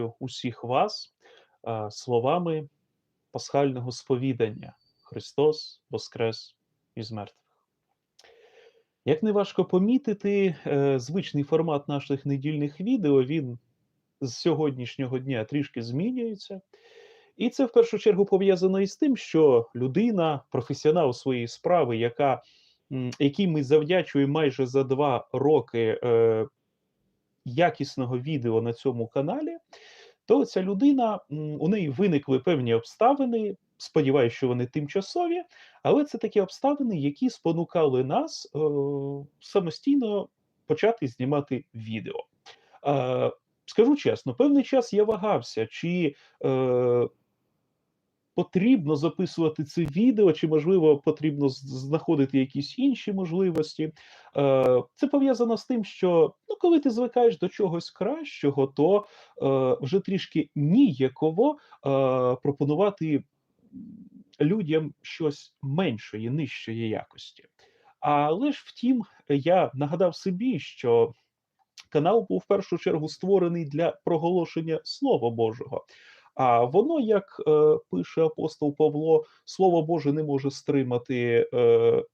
усіх вас словами пасхального сповідання Христос Воскрес із мертвих. Як не важко помітити, е, звичний формат наших недільних відео він з сьогоднішнього дня трішки змінюється. І це в першу чергу пов'язано із тим, що людина, професіонал своєї справи, яка, якій ми завдячуємо майже за два роки е, якісного відео на цьому каналі, то ця людина у неї виникли певні обставини. Сподіваюся, що вони тимчасові, але це такі обставини, які спонукали нас е, самостійно почати знімати відео. Е, скажу чесно, певний час я вагався, чи е, потрібно записувати це відео, чи можливо потрібно знаходити якісь інші можливості. Е, це пов'язано з тим, що ну, коли ти звикаєш до чогось кращого, то е, вже трішки ніяково е, пропонувати людям щось меншої, нижчої якості. Але ж втім, я нагадав собі, що канал був в першу чергу створений для проголошення Слова Божого. А воно, як е, пише апостол Павло, Слово Боже не може стримати е,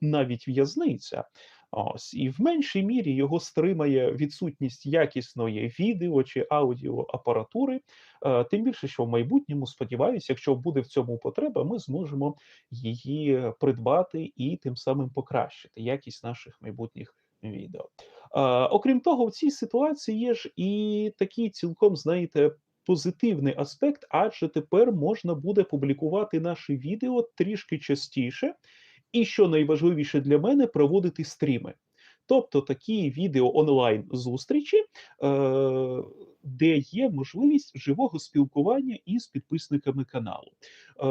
навіть в'язниця. Ось і в меншій мірі його стримає відсутність якісної відео чи аудіоапаратури. Е, тим більше, що в майбутньому, сподіваюся, якщо буде в цьому потреба, ми зможемо її придбати і тим самим покращити якість наших майбутніх відео. Е, окрім того, в цій ситуації є ж і такий цілком, знаєте, позитивний аспект, адже тепер можна буде публікувати наші відео трішки частіше, і що найважливіше для мене, проводити стріми. Тобто такі відео онлайн зустрічі, е, де є можливість живого спілкування із підписниками каналу. Е,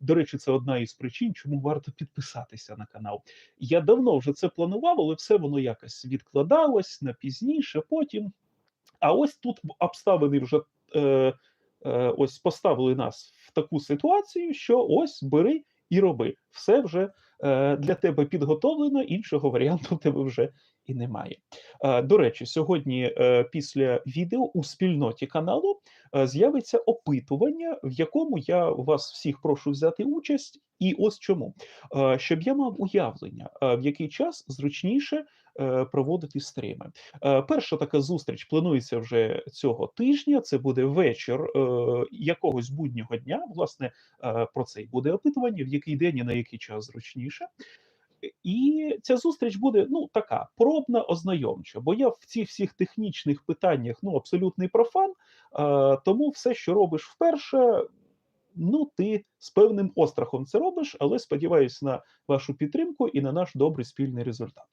до речі, це одна із причин, чому варто підписатися на канал. Я давно вже це планував, але все воно якось відкладалось на пізніше, потім. А ось тут обставини вже е, е, ось поставили нас в таку ситуацію, що ось бери і роби. Все вже е, для тебе підготовлено, іншого варіанту в тебе вже і немає. Е, до речі, сьогодні е, після відео у спільноті каналу е, з'явиться опитування, в якому я вас всіх прошу взяти участь. І ось чому, Е, щоб я мав уявлення, е, в який час зручніше проводити стріми. Е, Перша така зустріч планується вже цього тижня. Це буде вечір е, якогось буднього дня. Власне, е, про це й буде опитування, в який день і на який час зручніше. І ця зустріч буде ну така пробна, ознайомча. Бо я в цих всіх технічних питаннях ну абсолютний профан. Е, тому все, що робиш вперше, ну ти з певним острахом це робиш, але сподіваюся на вашу підтримку і на наш добрий спільний результат.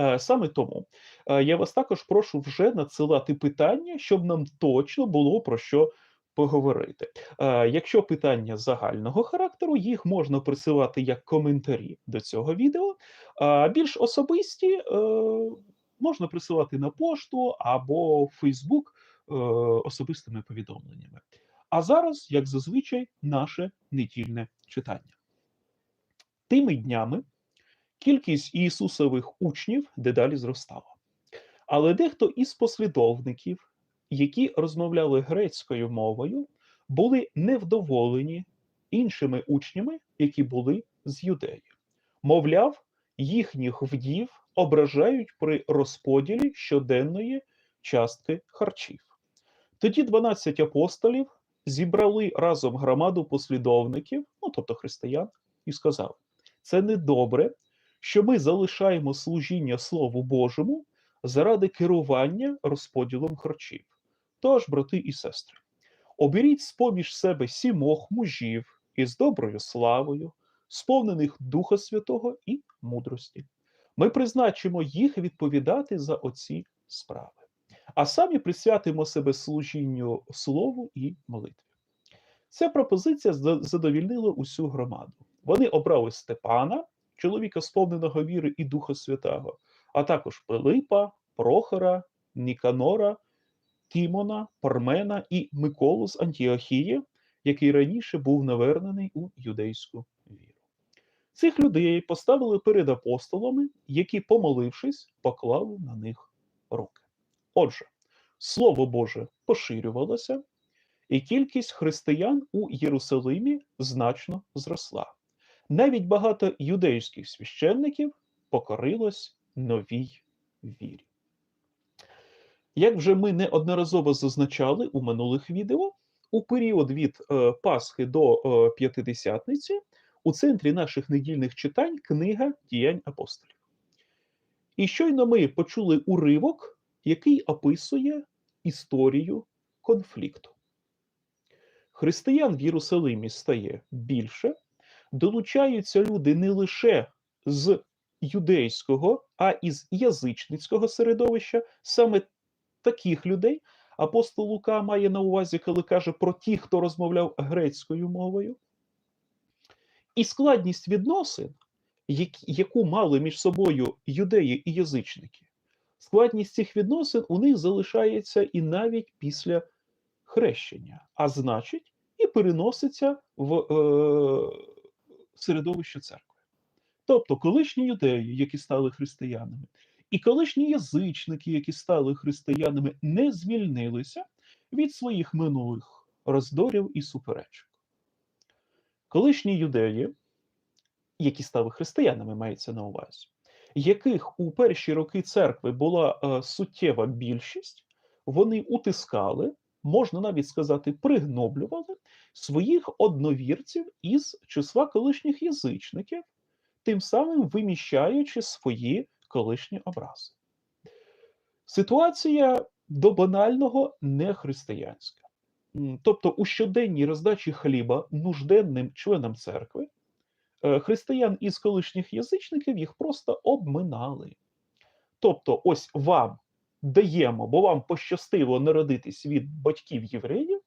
Е, Саме тому е, я вас також прошу вже надсилати питання, щоб нам точно було про що поговорити. Е, Якщо питання загального характеру, їх можна присилати як коментарі до цього відео, а більш особисті можна присилати на пошту або в Фейсбук особистими повідомленнями. А зараз, як зазвичай, наше недільне читання. Тими днями кількість Ісусових учнів дедалі зростала. Але дехто із послідовників, які розмовляли грецькою мовою, були невдоволені іншими учнями, які були з юдеї. Мовляв, їхніх вдів ображають при розподілі щоденної частки харчів. Тоді 12 апостолів зібрали разом громаду послідовників, ну тобто християн, і сказали: це недобре, що ми залишаємо служіння Слову Божому заради керування розподілом харчів. Тож, брати і сестри, оберіть з-поміж себе сімох мужів із доброю славою, сповнених Духа Святого і мудрості. Ми призначимо їх відповідати за оці справи, а самі присвятимо себе служінню слову і молитві. Ця пропозиція задовільнила усю громаду. Вони обрали Степана, чоловіка сповненого віри і Духа Святого, а також Пилипа, Прохора, Ніканора, Тімона, Пармена і Миколу з Антіохії, який раніше був навернений у юдейську віру. Цих людей поставили перед апостолами, які, помолившись, поклали на них руки. Отже, Слово Боже поширювалося, і кількість християн у Єрусалимі значно зросла. Навіть багато юдейських священників покорилось новій вірі. Як вже ми неодноразово зазначали у минулих відео, у період від е, Пасхи до е, П'ятидесятниці у центрі наших недільних читань книга діянь апостолів. І щойно ми почули уривок, який описує історію конфлікту. Християн в Єрусалимі стає більше, долучаються люди не лише з юдейського, а і з язичницького середовища, саме таких людей. Апостол Лука має на увазі, коли каже про тих, хто розмовляв грецькою мовою. І складність відносин, яку мали між собою юдеї і язичники, складність цих відносин у них залишається і навіть після хрещення, а значить, і переноситься в е, середовище церкви. Тобто, колишні юдеї, які стали християнами, і колишні язичники, які стали християнами, не звільнилися від своїх минулих роздорів і суперечок. Колишні юдеї, які стали християнами, мається на увазі, яких у перші роки церкви була е, суттєва більшість, вони утискали, можна навіть сказати, пригноблювали своїх одновірців із числа колишніх язичників, тим самим виміщаючи свої колишні образи. Ситуація до банального не християнська. Тобто у щоденній роздачі хліба нужденним членам церкви е, християн із колишніх язичників їх просто обминали. Тобто, ось вам даємо, бо вам пощастило народитись від батьків євреїв,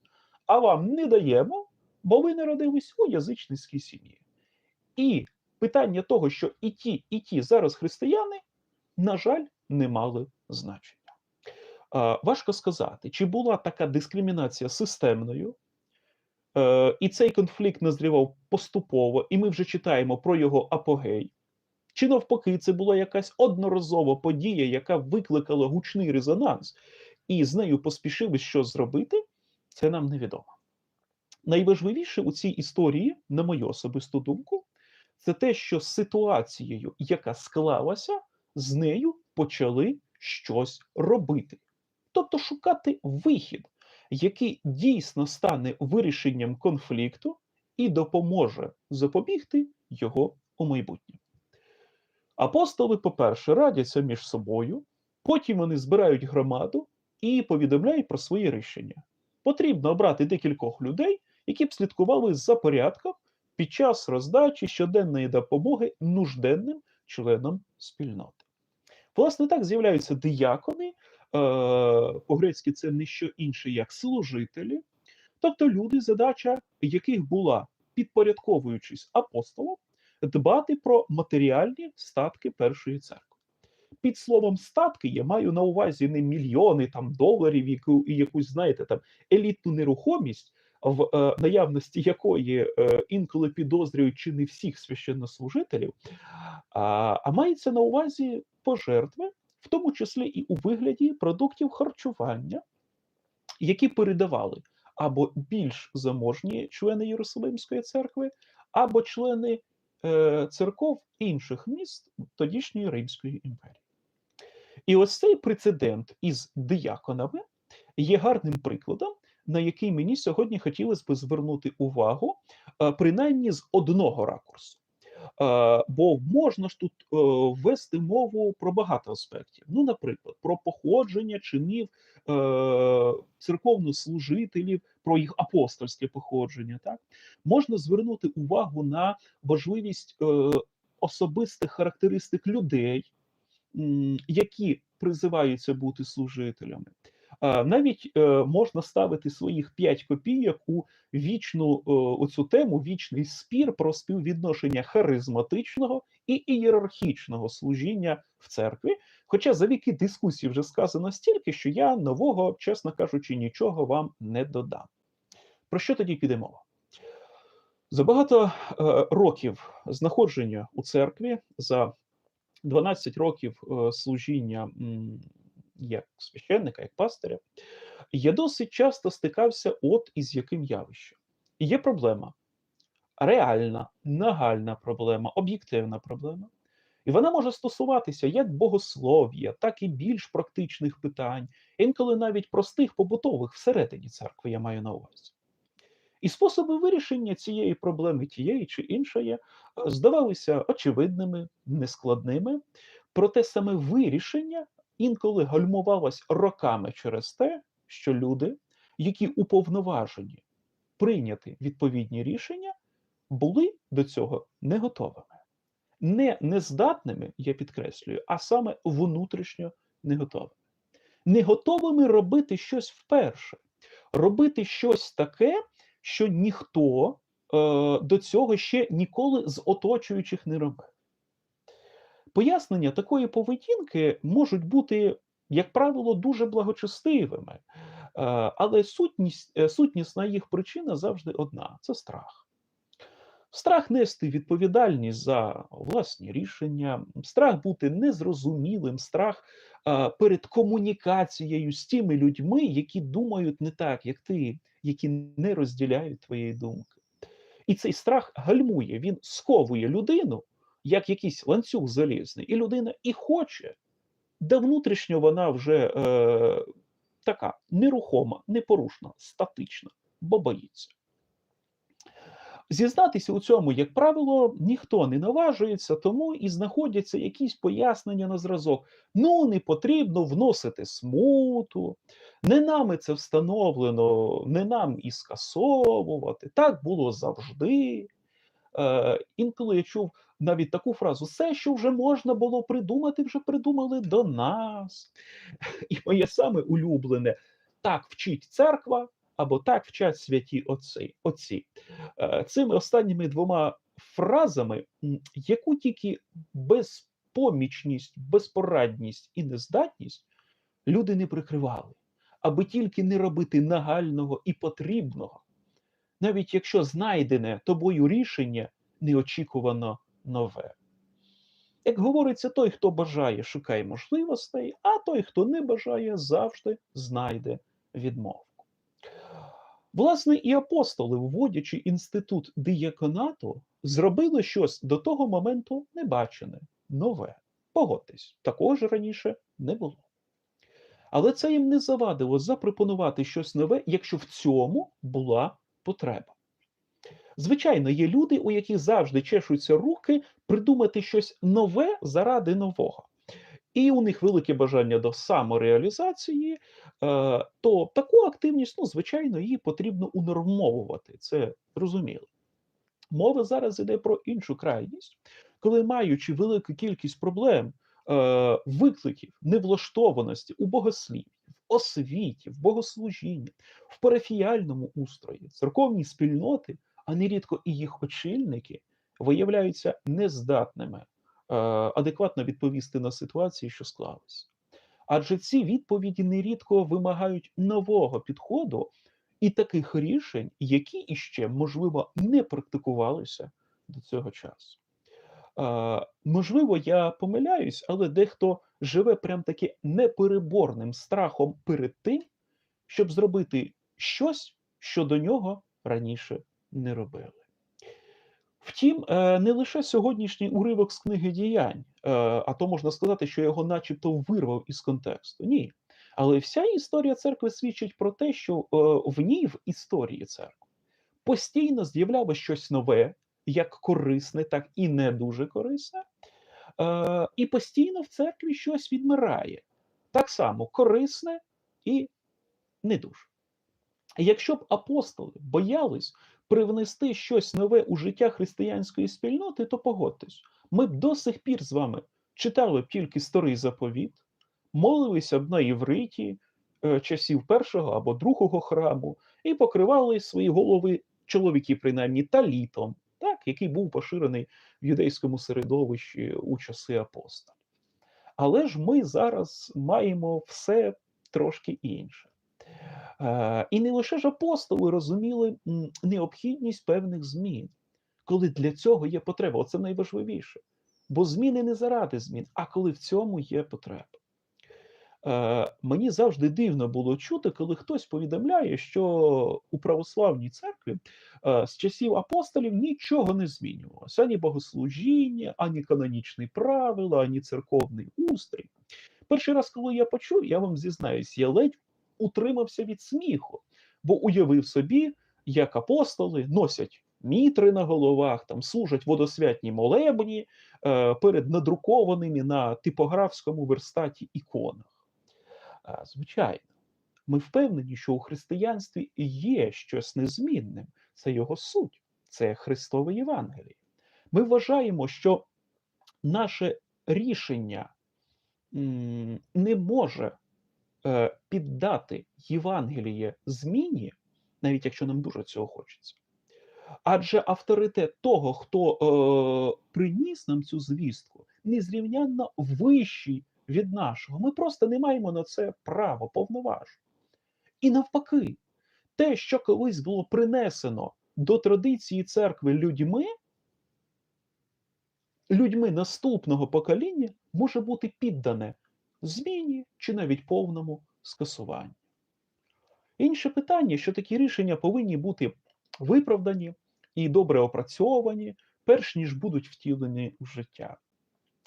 а вам не даємо, бо ви народились у язичницькій сім'ї. І питання того, що і ті, і ті зараз християни, на жаль, не мали значення. Важко сказати, чи була така дискримінація системною, е, і цей конфлікт назрівав поступово, і ми вже читаємо про його апогей. Чи навпаки, це була якась одноразова подія, яка викликала гучний резонанс, і з нею поспішили щось зробити, це нам невідомо. Найважливіше у цій історії, на мою особисту думку, це те, що з ситуацією, яка склалася, з нею почали щось робити. Тобто шукати вихід, який дійсно стане вирішенням конфлікту і допоможе запобігти його у майбутньому. Апостоли, по-перше, радяться між собою, потім вони збирають громаду і повідомляють про свої рішення. Потрібно обрати декількох людей, які б слідкували за порядком під час роздачі щоденної допомоги нужденним членам спільноти. Власне, так з'являються диякони, е, по-грецьки це не що інше, як служителі, тобто люди, задача яких була, підпорядковуючись апостолам, дбати про матеріальні статки першої церкви. Під словом статки я маю на увазі не мільйони там доларів, яку і якусь, знаєте, там елітну нерухомість, в е, наявності якої е, інколи підозрюють чи не всіх священнослужителів, а, а мається на увазі пожертви, в тому числі і у вигляді продуктів харчування, які передавали або більш заможні члени Єрусалимської церкви, або члени церков інших міст тодішньої Римської імперії. І ось цей прецедент із дияконами є гарним прикладом, на який мені сьогодні хотілося б звернути увагу, е, принаймні з одного ракурсу. Е, Бо можна ж тут е, ввести мову про багато аспектів. Ну, наприклад, про походження чинів е, церковнослужителів, про їх апостольське походження. Так можна звернути увагу на важливість особистих характеристик людей, які призиваються бути служителями. Навіть е, можна ставити своїх 5 копійок у вічну е, оцю тему, вічний спір про співвідношення харизматичного і ієрархічного служіння в церкві. Хоча за віки дискусії вже сказано стільки, що я нового, чесно кажучи, нічого вам не додам. Про що тоді піде мова? За багато е, років знаходження у церкві, за 12 років служіння як священника, як пастиря, я досить часто стикався от із яким явищем. Є проблема, реальна, нагальна проблема, об'єктивна проблема. І вона може стосуватися як богослов'я, так і більш практичних питань, інколи навіть простих побутових всередині церкви, я маю на увазі. І способи вирішення цієї проблеми, тієї чи іншої, е, здавалися очевидними, нескладними, проте саме вирішення інколи гальмувалось роками через те, що люди, які уповноважені прийняти відповідні рішення, були до цього не готовими. Не нездатними, я підкреслюю, а саме внутрішньо не готовими. Не готовими робити щось вперше, робити щось таке, що ніхто е, до цього ще ніколи з оточуючих не робив. Пояснення такої поведінки можуть бути, як правило, дуже благочестивими, е, але сутність, е, сутнісна їх причина завжди одна це страх. Страх нести відповідальність за власні рішення, страх бути незрозумілим, страх перед комунікацією з тими людьми, які думають не так, як ти, які не розділяють твоєї думки. І цей страх гальмує, він сковує людину, як якийсь ланцюг залізний, і людина і хоче, да внутрішньо вона вже е, така нерухома, непорушна, статична, бо боїться. Зізнатися у цьому, як правило, ніхто не наважується, тому і знаходяться якісь пояснення на зразок. Ну, не потрібно вносити смуту, не нами це встановлено, не нам і скасовувати. Так було завжди. Е, Інколи я чув навіть таку фразу: все, що вже можна було придумати, вже придумали до нас. І моє саме улюблене так вчить церква або так вчать святі отці. отці. Е, цими останніми двома фразами, яку тільки безпомічність, безпорадність і нездатність люди не прикривали, аби тільки не робити нагального і потрібного, навіть якщо знайдене тобою рішення неочікувано нове. Як говориться, той, хто бажає, шукає можливостей, а той, хто не бажає, завжди знайде відмову. Власне, і апостоли, вводячи інститут діяконату, зробили щось до того моменту небачене, нове. Погодьтесь, такого ж раніше не було. Але це їм не завадило запропонувати щось нове, якщо в цьому була потреба. Звичайно, є люди, у яких завжди чешуться руки придумати щось нове заради нового і у них велике бажання до самореалізації, е, то таку активність, ну, звичайно, її потрібно унормовувати. Це зрозуміло. Мова зараз йде про іншу крайність, коли маючи велику кількість проблем, е, викликів, невлаштованості у богослів'ї, в освіті, в богослужінні, в парафіяльному устрої, церковні спільноти, а нерідко і їх очільники виявляються нездатними Е, адекватно відповісти на ситуації, що склалися. Адже ці відповіді нерідко вимагають нового підходу і таких рішень, які іще, можливо, не практикувалися до цього часу. Е, можливо, я помиляюсь, але дехто живе прям таки непереборним страхом перед тим, щоб зробити щось, що до нього раніше не робили. Втім, е, не лише сьогоднішній уривок з книги діянь, е, а то можна сказати, що його начебто вирвав із контексту. Ні. Але вся історія церкви свідчить про те, що е, в ній, в історії церкви, постійно з'являлося щось нове, як корисне, так і не дуже корисне, і постійно в церкві щось відмирає. Так само корисне і не дуже. Якщо б апостоли боялись привнести щось нове у життя християнської спільноти, то погодьтесь, ми б до сих пір з вами читали б тільки старий заповіт, молилися б на євриті е, часів першого або другого храму і покривали свої голови чоловіки, принаймні талітом, так, який був поширений в юдейському середовищі у часи апостолів. Але ж ми зараз маємо все трошки інше. Е, і не лише ж апостоли розуміли необхідність певних змін, коли для цього є потреба. Оце найважливіше. Бо зміни не заради змін, а коли в цьому є потреба. Е, мені завжди дивно було чути, коли хтось повідомляє, що у православній церкві е, з часів апостолів нічого не змінювалося: ані богослужіння, ані канонічні правила, ані церковний устрій. Перший раз, коли я почув, я вам зізнаюсь, я ледь утримався від сміху, бо уявив собі, як апостоли носять мітри на головах, там служать водосвятні молебні е, перед надрукованими на типографському верстаті іконах. А, Звичайно, ми впевнені, що у християнстві є щось незмінним. Це його суть, це Христове Євангеліє. Ми вважаємо, що наше рішення не може піддати Євангеліє зміні, навіть якщо нам дуже цього хочеться. Адже авторитет того, хто е, приніс нам цю звістку, незрівнянно вищий від нашого. Ми просто не маємо на це права, повноважень. І навпаки, те, що колись було принесено до традиції церкви людьми, людьми наступного покоління може бути піддане зміні чи навіть повному скасуванню. Інше питання, що такі рішення повинні бути виправдані і добре опрацьовані, перш ніж будуть втілені в життя.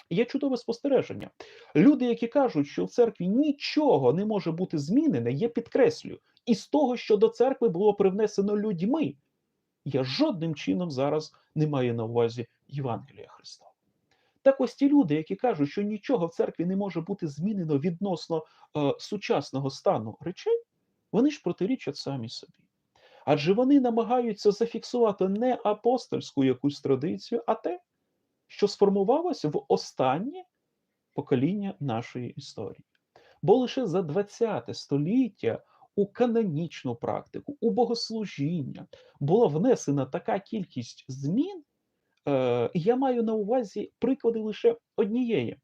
Є чудове спостереження. Люди, які кажуть, що в церкві нічого не може бути змінене, я підкреслюю, із того, що до церкви було привнесено людьми. Я жодним чином зараз не маю на увазі Євангелія Христова. Так ось ті люди, які кажуть, що нічого в церкві не може бути змінено відносно е, сучасного стану речей, вони ж протирічать самі собі. Адже вони намагаються зафіксувати не апостольську якусь традицію, а те, що сформувалося в останнє покоління нашої історії. Бо лише за ХХ століття у канонічну практику, у богослужіння була внесена така кількість змін, я маю на увазі приклади лише однієї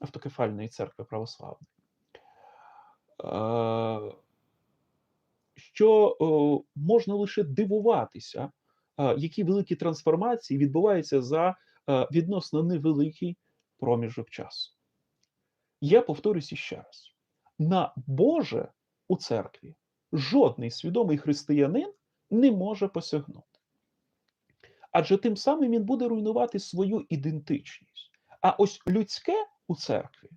автокефальної церкви православної. Е, що можна лише дивуватися, е, які великі трансформації відбуваються за е, відносно невеликий проміжок часу. Я повторюсь іще раз: на Боже у церкві жодний свідомий християнин не може посягнути. Адже тим самим він буде руйнувати свою ідентичність. А ось людське у церкві,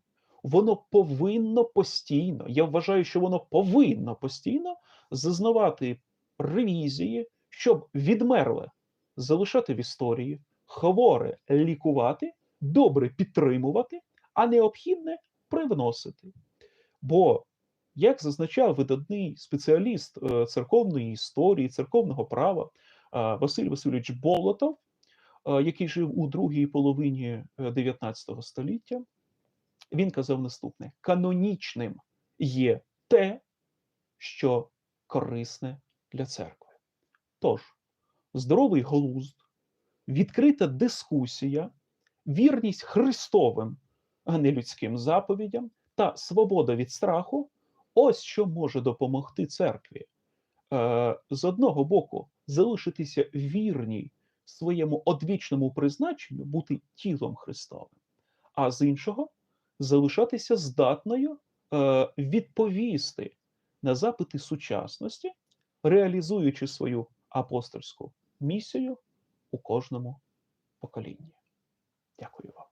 воно повинно постійно, я вважаю, що воно повинно постійно зазнавати ревізії, щоб відмерле залишати в історії, хворе лікувати, добре підтримувати, а необхідне привносити. Бо, як зазначав видатний спеціаліст е, церковної історії, церковного права Василь Васильович Болотов, е, який жив у другій половині 19 століття, він казав наступне: канонічним є те, що корисне для церкви. Тож, здоровий глузд, відкрита дискусія, вірність Христовим, а не людським заповідям та свобода від страху ось що може допомогти церкві. Е, з одного боку, залишитися вірній своєму одвічному призначенню, бути тілом Христовим, а з іншого залишатися здатною е, відповісти на запити сучасності, реалізуючи свою апостольську місію у кожному поколінні. Дякую вам.